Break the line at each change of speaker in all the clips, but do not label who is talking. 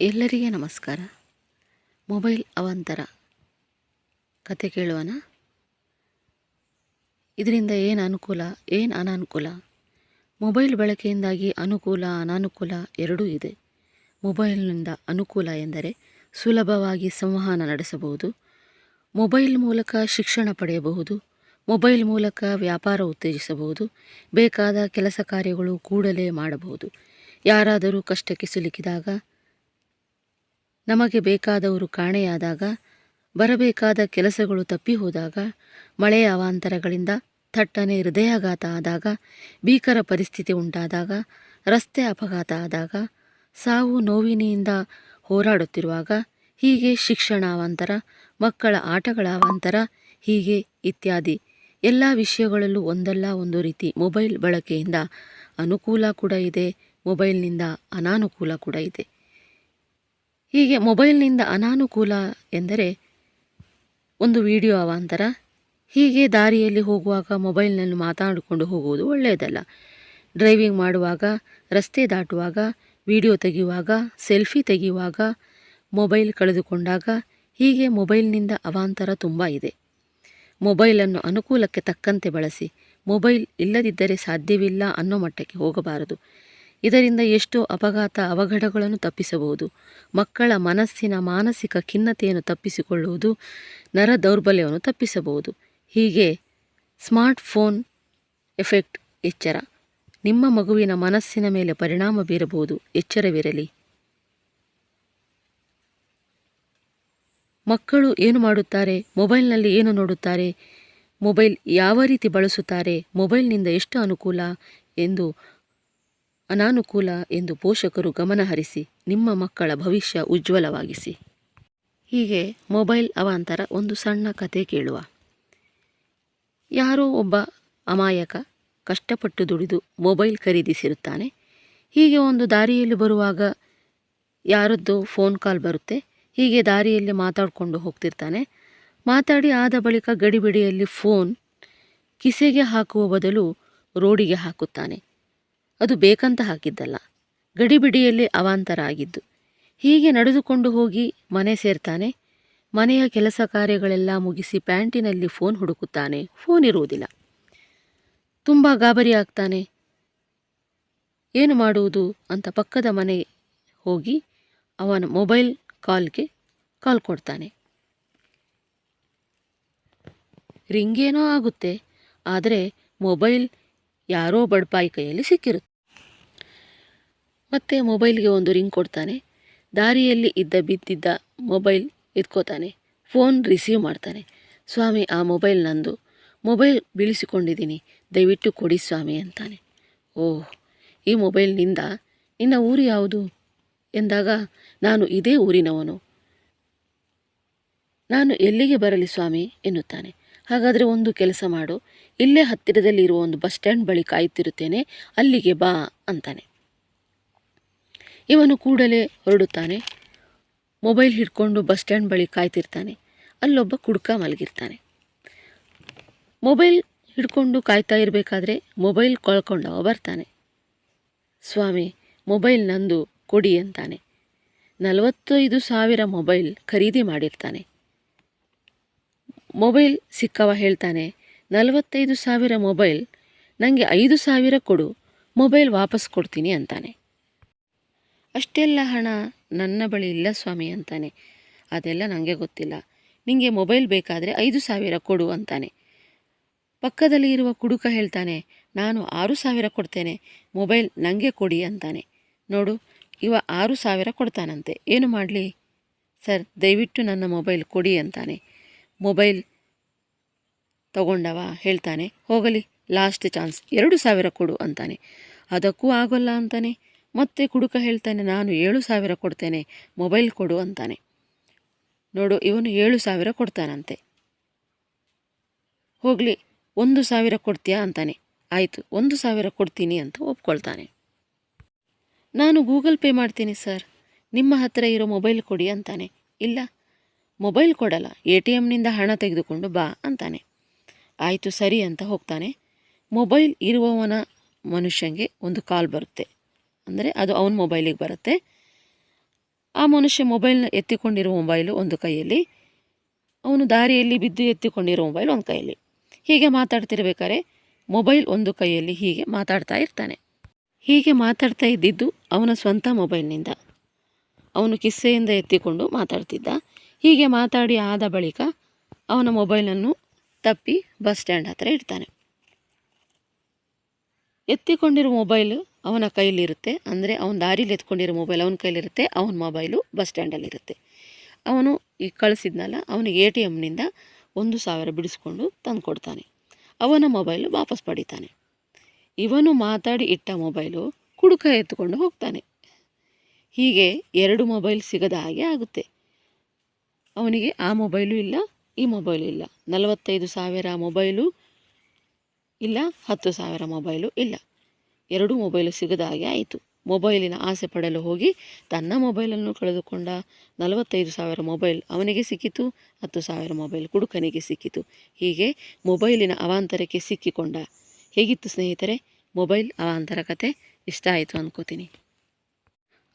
ಎಲ್ಲರಿಗೆ ನಮಸ್ಕಾರ. ಮೊಬೈಲ್ ಅವಾಂತರ. ಕತೆ ಕೇಳುವನ. ಇದರಿಂದ ಏನು ಅನುಕೂಲ, ಏನು ಅನಾನುಕೂಲ? ಮೊಬೈಲ್ ಬಳಕೆಯಿಂದಾಗಿ ಅನುಕೂಲ, ಅನಾನುಕೂಲ ಎರಡೂ ಇದೆ. ಮೊಬೈಲ್ನಿಂದ ಅನುಕೂಲ ಎಂದರೆ ಸುಲಭವಾಗಿ ಸಂವಹನ ನಡೆಸಬಹುದು. ಮೊಬೈಲ್ ಮೂಲಕ ಶಿಕ್ಷಣ ಪಡೆಯಬಹುದು. ಮೊಬೈಲ್ ಮೂಲಕ ವ್ಯಾಪಾರ ಉತ್ತೇಜಿಸಬಹುದು. ಬೇಕಾದ ಕೆಲಸ ಕಾರ್ಯಗಳು ಕೂಡಲೇ ಮಾಡಬಹುದು. ಯಾರಾದರೂ ಕಷ್ಟಕ್ಕೆ ಸಿಲುಕಿದಾಗ ನಮಗೆ ಬೇಕಾದವರು ಕಾಣೆಯಾದಾಗ, ಬರಬೇಕಾದ ಕೆಲಸಗಳು ತಪ್ಪಿ ಹೋದಾಗ ಮಳೆಯ ಅವಾಂತರಗಳಿಂದ ಥಟ್ಟನೆ ಹೃದಯಾಘಾತ ಆದಾಗ, ಭೀಕರ ಪರಿಸ್ಥಿತಿ ಉಂಟಾದಾಗ, ರಸ್ತೆ ಅಪಘಾತ ಆದಾಗ, ಸಾವು ನೋವಿನಿಂದ ಹೋರಾಡುತ್ತಿರುವಾಗ ಹೀಗೆ ಶಿಕ್ಷಣ ಅವಾಂತರ, ಮಕ್ಕಳ ಆಟಗಳ ಅವಾಂತರ, ಹೀಗೆ ಇತ್ಯಾದಿ. ಎಲ್ಲ ವಿಷಯಗಳಲ್ಲೂ ಒಂದಲ್ಲ ಒಂದು ರೀತಿ ಮೊಬೈಲ್ ಬಳಕೆಯಿಂದ ಅನುಕೂಲ ಕೂಡ ಇದೆ, ಮೊಬೈಲ್ನಿಂದ ಅನಾನುಕೂಲ ಕೂಡ ಇದೆ. ಹೀಗೆ ಮೊಬೈಲ್ನಿಂದ ಅನಾನುಕೂಲ ಎಂದರೆ ಒಂದು ವಿಡಿಯೋ ಅವಾಂತರ. ಹೀಗೆ ದಾರಿಯಲ್ಲಿ ಹೋಗುವಾಗ ಮೊಬೈಲ್ನಲ್ಲಿ ಮಾತಾಡಿಕೊಂಡು ಹೋಗುವುದು ಒಳ್ಳೆಯದಲ್ಲ. ಡ್ರೈವಿಂಗ್ ಮಾಡುವಾಗ, ರಸ್ತೆ ದಾಟುವಾಗ, ವಿಡಿಯೋ ತೆಗೆಯುವಾಗ, ಸೆಲ್ಫಿ ತೆಗೆಯುವಾಗ, ಮೊಬೈಲ್ ಕಳೆದುಕೊಂಡಾಗ ಹೀಗೆ ಮೊಬೈಲ್ನಿಂದ ಅವಾಂತರ ತುಂಬ ಇದೆ. ಮೊಬೈಲನ್ನು ಅನುಕೂಲಕ್ಕೆ ತಕ್ಕಂತೆ ಬಳಸಿ, ಮೊಬೈಲ್ ಇಲ್ಲದಿದ್ದರೆ ಸಾಧ್ಯವಿಲ್ಲ ಅನ್ನೋ ಮಟ್ಟಕ್ಕೆ ಹೋಗಬಾರದು. ಇದರಿಂದ ಎಷ್ಟೋ ಅಪಘಾತ ಅವಘಡಗಳನ್ನು ತಪ್ಪಿಸಬಹುದು. ಮಕ್ಕಳ ಮನಸ್ಸಿನ ಮಾನಸಿಕ ಖಿನ್ನತೆಯನ್ನು ತಪ್ಪಿಸಿಕೊಳ್ಳುವುದು ನರ ದೌರ್ಬಲ್ಯವನ್ನು ತಪ್ಪಿಸಬಹುದು. ಹೀಗೆ ಸ್ಮಾರ್ಟ್ ಫೋನ್ ಎಫೆಕ್ಟ್ ಎಚ್ಚರ. ನಿಮ್ಮ ಮಗುವಿನ ಮನಸ್ಸಿನ ಮೇಲೆ ಪರಿಣಾಮ ಬೀರಬಹುದು. ಎಚ್ಚರವಿರಲಿ. ಮಕ್ಕಳು ಏನು ಮಾಡುತ್ತಾರೆ? ಮೊಬೈಲ್ನಲ್ಲಿ ಏನು ನೋಡುತ್ತಾರೆ? ಮೊಬೈಲ್ ಯಾವ ರೀತಿ ಬಳಸುತ್ತಾರೆ? ಮೊಬೈಲ್ನಿಂದ ಎಷ್ಟು ಅನುಕೂಲ? ಎಂದು ಅನಾನುಕೂಲ ಎಂದು ಪೋಷಕರು ಗಮನಹರಿಸಿ ನಿಮ್ಮ ಮಕ್ಕಳ ಭವಿಷ್ಯ ಉಜ್ವಲವಾಗಿಸಿ. ಹೀಗೆ ಮೊಬೈಲ್ ಅವಾಂತರ ಒಂದು ಸಣ್ಣ ಕತೆ ಕೇಳುವ. ಯಾರೋ ಒಬ್ಬ ಅಮಾಯಕ ಕಷ್ಟಪಟ್ಟು ದುಡಿದು ಮೊಬೈಲ್ ಖರೀದಿಸಿರುತ್ತಾನೆ. ಹೀಗೆ ಒಂದು ದಾರಿಯಲ್ಲಿ ಬರುವಾಗ ಯಾರದ್ದು ಫೋನ್ ಕಾಲ್ ಬರುತ್ತೆ. ಹೀಗೆ ದಾರಿಯಲ್ಲಿ ಮಾತಾಡಿಕೊಂಡು ಹೋಗ್ತಿರ್ತಾನೆ. ಮಾತಾಡಿ ಆದ ಬಳಿಕ ಗಡಿಬಿಡಿಯಲ್ಲಿ ಫೋನ್ ಕಿಸೆಗೆ ಹಾಕುವ ಬದಲು ರೋಡಿಗೆ ಹಾಕುತ್ತಾನೆ. ಅದು ಬೇಕಂತ ಹಾಕಿದ್ದಲ್ಲ. ಗಡಿಬಿಡಿಯಲ್ಲಿ ಅವಾಂತರ ಆಗಿದ್ದು ಹೀಗೆ ನಡೆದುಕೊಂಡು ಹೋಗಿ ಮನೆ ಸೇರ್ತಾನೆ. ಮನೆಯ ಕೆಲಸ ಕಾರ್ಯಗಳೆಲ್ಲ ಮುಗಿಸಿ ಪ್ಯಾಂಟಿನಲ್ಲಿ ಫೋನ್ ಹುಡುಕುತ್ತಾನೆ. ಫೋನ್ ಇರುವುದಿಲ್ಲ. ತುಂಬ ಗಾಬರಿ ಆಗ್ತಾನೆ. ಏನು ಮಾಡುವುದು ಅಂತ ಪಕ್ಕದ ಮನೆ ಹೋಗಿ ಅವನ ಮೊಬೈಲ್ ಕಾಲ್ಗೆ ಕಾಲ್ ಕೊಡ್ತಾನೆ. ರಿಂಗೇನೋ ಆಗುತ್ತೆ. ಆದರೆ ಮೊಬೈಲ್ ಯಾರೋ ಬಡ್ಪಾಯಿ ಕೈಯಲ್ಲಿ ಸಿಕ್ಕಿರುತ್ತೆ ಮತ್ತೆ ಮೊಬೈಲ್ಗೆ ಒಂದು ರಿಂಗ್ ಕೊಡ್ತಾನೆ. ದಾರಿಯಲ್ಲಿ ಇದ್ದ ಬಿದ್ದಿದ್ದ ಮೊಬೈಲ್ ಎತ್ಕೋತಾನೆ. ಫೋನ್ ರಿಸೀವ್ ಮಾಡ್ತಾನೆ. ಸ್ವಾಮಿ, ಆ ಮೊಬೈಲ್ ನಂದು. ಮೊಬೈಲ್ ಬೀಳಿಸಿಕೊಂಡಿದ್ದೀನಿ. ದಯವಿಟ್ಟು ಕೊಡಿ ಸ್ವಾಮಿ ಅಂತಾನೆ. ಓಹ್, ಈ ಮೊಬೈಲ್ನಿಂದ ನಿನ್ನ ಊರು ಯಾವುದು? ಎಂದಾಗ, ನಾನು ಇದೇ ಊರಿನವನು. ನಾನು ಎಲ್ಲಿಗೆ ಬರಲಿ ಸ್ವಾಮಿ? ಎನ್ನುತ್ತಾನೆ. ಹಾಗಾದರೆ ಒಂದು ಕೆಲಸ ಮಾಡು. ಇಲ್ಲೇ ಹತ್ತಿರದಲ್ಲಿ ಇರುವ ಒಂದು ಬಸ್ ಸ್ಟ್ಯಾಂಡ್ ಬಳಿ ಕಾಯುತ್ತಿರುತ್ತೇನೆ. ಅಲ್ಲಿಗೆ ಬಾ ಅಂತಾನೆ. ಇವನು ಕೂಡಲೇ ಹೊರಡುತ್ತಾನೆ. ಮೊಬೈಲ್ ಹಿಡ್ಕೊಂಡು ಬಸ್ ಸ್ಟ್ಯಾಂಡ್ ಬಳಿ ಕಾಯ್ತಿರ್ತಾನೆ. ಅಲ್ಲೊಬ್ಬ ಕುಡ್ಕ ಮಲಗಿರ್ತಾನೆ. ಮೊಬೈಲ್ ಹಿಡ್ಕೊಂಡು ಕಾಯ್ತಾ ಇರಬೇಕಾದ್ರೆ ಮೊಬೈಲ್ ಕಳ್ಕೊಂಡವ ಬರ್ತಾನೆ. ಸ್ವಾಮಿ, ಮೊಬೈಲ್ ನಂದು, ಕೊಡಿ ಅಂತಾನೆ. ನಲವತ್ತೈದು ಸಾವಿರ ಮೊಬೈಲ್ ಖರೀದಿ ಮಾಡಿರ್ತಾನೆ. ಮೊಬೈಲ್ ಸಿಕ್ಕವ ಹೇಳ್ತಾನೆ, ನಲವತ್ತೈದು ಸಾವಿರ ಮೊಬೈಲ್ ನನಗೆ ಐದು ಸಾವಿರ ಕೊಡು, ಮೊಬೈಲ್ ವಾಪಸ್ ಕೊಡ್ತೀನಿ ಅಂತಾನೆ. ಅಷ್ಟೆಲ್ಲ ಹಣ ನನ್ನ ಬಳಿ ಇಲ್ಲ ಸ್ವಾಮಿ ಅಂತಾನೆ. ಅದೆಲ್ಲ ನನಗೆ ಗೊತ್ತಿಲ್ಲ. ನಿಮಗೆ ಮೊಬೈಲ್ ಬೇಕಾದರೆ ಐದು ಸಾವಿರ ಕೊಡು ಅಂತಾನೆ. ಪಕ್ಕದಲ್ಲಿ ಇರುವ ಕುಡುಕ ಹೇಳ್ತಾನೆ, ನಾನು ಆರು ಸಾವಿರ ಕೊಡ್ತೇನೆ, ಮೊಬೈಲ್ ನನಗೆ ಕೊಡಿ ಅಂತಾನೆ. ನೋಡು, ಇವ ಆರು ಸಾವಿರ ಕೊಡ್ತಾನಂತೆ. ಏನು ಮಾಡಲಿ? ಸರ್, ದಯವಿಟ್ಟು ನನ್ನ ಮೊಬೈಲ್ ಕೊಡಿ ಅಂತಾನೆ. ಮೊಬೈಲ್ ತಗೊಂಡವ? ಹೇಳ್ತಾನೆ. ಹೋಗಲಿ, ಲಾಸ್ಟ್ ಚಾನ್ಸ್, ಎರಡು ಸಾವಿರ ಕೊಡು ಅಂತಾನೆ. ಅದಕ್ಕೂ ಆಗೋಲ್ಲ ಅಂತಾನೆ. ಮತ್ತೆ ಕುಡುಕ ಹೇಳ್ತಾನೆ, ನಾನು ಏಳು ಸಾವಿರ ಕೊಡ್ತೇನೆ, ಮೊಬೈಲ್ ಕೊಡು ಅಂತಾನೆ. ನೋಡು, ಇವನು ಏಳು ಸಾವಿರ ಕೊಡ್ತಾನಂತೆ. ಹೋಗಲಿ, ಒಂದು ಸಾವಿರ ಕೊಡ್ತೀಯಾ ಅಂತಾನೆ. ಆಯಿತು, ಒಂದು ಸಾವಿರ ಕೊಡ್ತೀನಿ ಅಂತ ಒಪ್ಕೊಳ್ತಾನೆ. ನಾನು ಗೂಗಲ್ ಪೇ ಮಾಡ್ತೀನಿ ಸರ್, ನಿಮ್ಮ ಹತ್ತಿರ ಇರೋ ಮೊಬೈಲ್ ಕೊಡಿ ಅಂತಾನೆ. ಇಲ್ಲ, ಮೊಬೈಲ್ ಕೊಡಲ್ಲ, ಎ ಟಿ ಎಮ್ನಿಂದ ಹಣ ತೆಗೆದುಕೊಂಡು ಬಾ ಅಂತಾನೆ. ಆಯಿತು, ಸರಿ ಅಂತ ಹೋಗ್ತಾನೆ. ಮೊಬೈಲ್ ಇರುವವನ ಮನುಷ್ಯನಿಗೆ ಒಂದು ಕಾಲ್ ಬರುತ್ತೆ. ಅಂದರೆ ಅದು ಅವನ ಮೊಬೈಲಿಗೆ ಬರುತ್ತೆ. ಆ ಮನುಷ್ಯ ಮೊಬೈಲ್ನ ಎತ್ತಿಕೊಂಡಿರೋ ಮೊಬೈಲು ಒಂದು ಕೈಯಲ್ಲಿ. ಅವನು ದಾರಿಯಲ್ಲಿ ಬಿದ್ದು ಎತ್ತಿಕೊಂಡಿರೋ ಮೊಬೈಲ್ ಒಂದು ಕೈಯಲ್ಲಿ. ಹೀಗೆ ಮಾತಾಡ್ತಿರ್ಬೇಕಾದ್ರೆ ಮೊಬೈಲ್ ಒಂದು ಕೈಯಲ್ಲಿ ಹೀಗೆ ಮಾತಾಡ್ತಾ ಇರ್ತಾನೆ. ಹೀಗೆ ಮಾತಾಡ್ತಾ ಇದ್ದಿದ್ದು ಅವನ ಸ್ವಂತ ಮೊಬೈಲ್ನಿಂದ ಅವನು ಕಿಸ್ಸೆಯಿಂದ ಎತ್ತಿಕೊಂಡು ಮಾತಾಡ್ತಿದ್ದ. ಹೀಗೆ ಮಾತಾಡಿ ಆದ ಬಳಿಕ ಅವನ ಮೊಬೈಲನ್ನು ತಪ್ಪಿ ಬಸ್ ಸ್ಟ್ಯಾಂಡ್ ಹತ್ತಿರ ಇಡ್ತಾನೆ. ಎತ್ತಿಕೊಂಡಿರೋ ಮೊಬೈಲು ಅವನ ಕೈಲಿರುತ್ತೆ. ಅಂದರೆ ಅವನ ದಾರಿಲಿ ಎತ್ಕೊಂಡಿರೋ ಮೊಬೈಲ್ ಅವನ ಕೈಯಲ್ಲಿರುತ್ತೆ ಅವನ ಮೊಬೈಲು ಬಸ್ ಸ್ಟ್ಯಾಂಡಲ್ಲಿರುತ್ತೆ ಅವನು ಈ ಕಳಿಸಿದ್ನಲ್ಲ, ಅವನಿಗೆ ಎ ಟಿ ಎಮ್ನಿಂದ ಒಂದು ಸಾವಿರ ಬಿಡಿಸ್ಕೊಂಡು ತಂದು ಕೊಡ್ತಾನೆ ಅವನ ಮೊಬೈಲು ವಾಪಸ್ ಪಡಿತಾನೆ. ಇವನು ಮಾತಾಡಿ ಇಟ್ಟ ಮೊಬೈಲು ಕುಡುಕ ಎತ್ಕೊಂಡು ಹೋಗ್ತಾನೆ. ಹೀಗೆ ಎರಡು ಮೊಬೈಲ್ ಸಿಗದ ಹಾಗೆ ಆಗುತ್ತೆ. ಅವನಿಗೆ ಆ ಮೊಬೈಲು ಇಲ್ಲ, ಈ ಮೊಬೈಲು ಇಲ್ಲ. ನಲವತ್ತೈದು ಸಾವಿರ ಮೊಬೈಲು ಇಲ್ಲ, ಹತ್ತು ಸಾವಿರ ಮೊಬೈಲು ಇಲ್ಲ. ಎರಡೂ ಮೊಬೈಲು ಸಿಗದ ಹಾಗೆ ಆಯಿತು. ಮೊಬೈಲಿನ ಆಸೆ ಪಡಲು ಹೋಗಿ ತನ್ನ ಮೊಬೈಲನ್ನು ಕಳೆದುಕೊಂಡ ನಲವತ್ತೈದು ಸಾವಿರ ಮೊಬೈಲ್ ಅವನಿಗೆ ಸಿಕ್ಕಿತು, ಹತ್ತು ಸಾವಿರ ಮೊಬೈಲ್ ಕುಡುಕನಿಗೆ ಸಿಕ್ಕಿತು. ಹೀಗೆ ಮೊಬೈಲಿನ ಅವಾಂತರಕ್ಕೆ ಸಿಕ್ಕಿಕೊಂಡ. ಹೇಗಿತ್ತು ಸ್ನೇಹಿತರೆ? ಮೊಬೈಲ್ ಅವಾಂತರ ಕತೆ? ಇಷ್ಟ ಆಯಿತು ಅಂದ್ಕೋತೀನಿ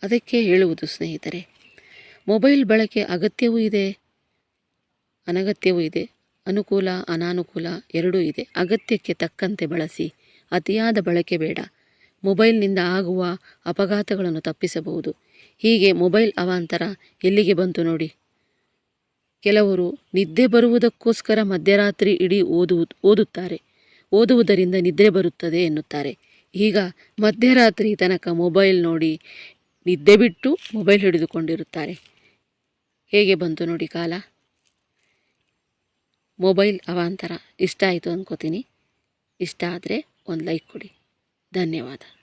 ಅದಕ್ಕೆ ಹೇಳುವುದು ಸ್ನೇಹಿತರೆ, ಮೊಬೈಲ್ ಬಳಕೆ ಅಗತ್ಯವೂ ಇದೆ, ಅನಗತ್ಯವೂ ಇದೆ, ಅನುಕೂಲ ಅನಾನುಕೂಲ ಎರಡೂ ಇದೆ. ಅಗತ್ಯಕ್ಕೆ ತಕ್ಕಂತೆ ಬಳಸಿ, ಅತಿಯಾದ ಬಳಕೆ ಬೇಡ. ಮೊಬೈಲ್ನಿಂದ ಆಗುವ ಅಪಘಾತಗಳನ್ನು ತಪ್ಪಿಸಬಹುದು. ಹೀಗೆ ಮೊಬೈಲ್ ಅವಾಂತರ ಎಲ್ಲಿಗೆ ಬಂತು ನೋಡಿ? ಕೆಲವರು ನಿದ್ದೆ ಬರುವುದಕ್ಕೋಸ್ಕರ ಮಧ್ಯರಾತ್ರಿ ಇಡೀ ಓದು ಓದುತ್ತಾರೆ. ಓದುವುದರಿಂದ ನಿದ್ರೆ ಬರುತ್ತದೆ ಎನ್ನುತ್ತಾರೆ. ಈಗ ಮಧ್ಯರಾತ್ರಿ ತನಕ ಮೊಬೈಲ್ ನೋಡಿ ನಿದ್ದೆ ಬಿಟ್ಟು ಮೊಬೈಲ್ ಹಿಡಿದುಕೊಂಡಿರುತ್ತಾರೆ. ಹೇಗೆ ಬಂತು ನೋಡಿ ಕಾಲ? ಮೊಬೈಲ್ ಅವಾಂತರ. ಇಷ್ಟ ಆಯಿತು ಅಂದ್ಕೋತೀನಿ ಇಷ್ಟ ಆದರೆ ಒಂದು ಲೈಕ್ ಕೊಡಿ. ಧನ್ಯವಾದ.